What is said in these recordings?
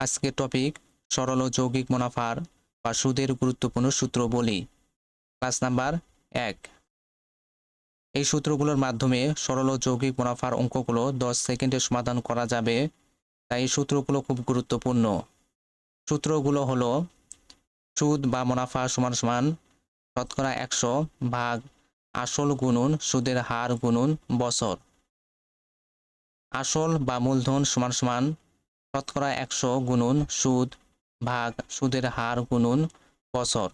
আজকের টপিক সরল ও যৌগিক মুনাফার বা সুদের গুরুত্বপূর্ণ সূত্র বলি। ক্লাস নাম্বার, এক। এই সূত্রগুলোর মাধ্যমে সরল ও যৌগিক মুনাফার অঙ্কগুলো দশ সেকেন্ডে সমাধান করা যাবে, তাই এই সূত্রগুলো খুব গুরুত্বপূর্ণ। সূত্রগুলো হলো, সুদ বা মুনাফা সমান সমান শতকরা একশো ভাগ আসল গুণন সুদের হার গুণন বছর। আসল বা মূলধন সমান সমান শতকরা একশো গুণন সুদ ভাগ সুদের হার গুণন বছর।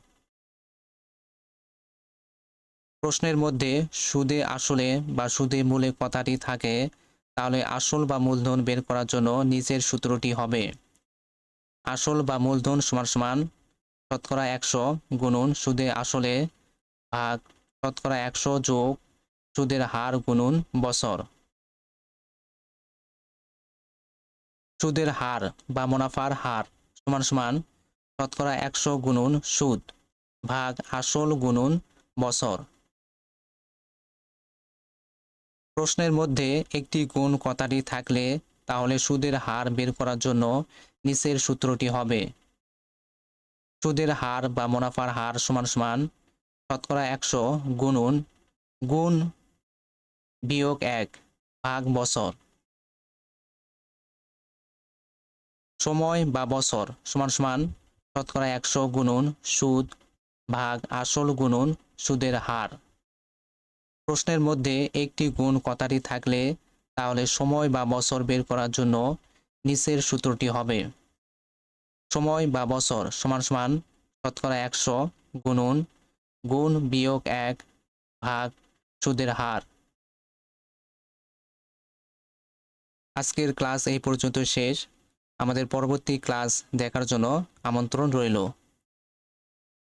প্রশ্নের মধ্যে সুদে আসলে বা সুদে মূলে কথাটি থাকে, তাহলে আসল বা মূলধন বের করার জন্য নিচের সূত্রটি হবে আসল বা মূলধন সমান সমান শতকরা একশো গুণন সুদে আসলে ভাগ শতকরা একশো যোগ সুদের হার গুণন বছর। সুদের হার বা মুনাফার হার সমান সমান শতকরা একশো গুণন সুদ ভাগ আসল গুণন বছর। প্রশ্নের মধ্যে একটি গুণ কথাটি থাকলে তাহলে সুদের হার বের করার জন্য নিচের সূত্রটি হবে। সুদের হার বা মুনাফার হার সমান সমান শতকরা একশো গুণন গুণ বিয়োগ এক ভাগ বছর। সময় বা বছর সমান সমান শতকরা একশো গুণন সুদ ভাগ আসল গুণন সুদের হার। প্রশ্নের মধ্যে একটি গুণ কথাটি থাকলে তাহলে সময় বা বছর বের করার জন্য নিচের সূত্রটি হবে। সময় বা বছর সমান সমান শতকরা একশো গুণন গুণ বিয়োগ এক ভাগ সুদের হার। আজকের ক্লাস এই পর্যন্ত শেষ। আমাদের পরবর্তী ক্লাস দেখার জন্য আমন্ত্রণ রইল।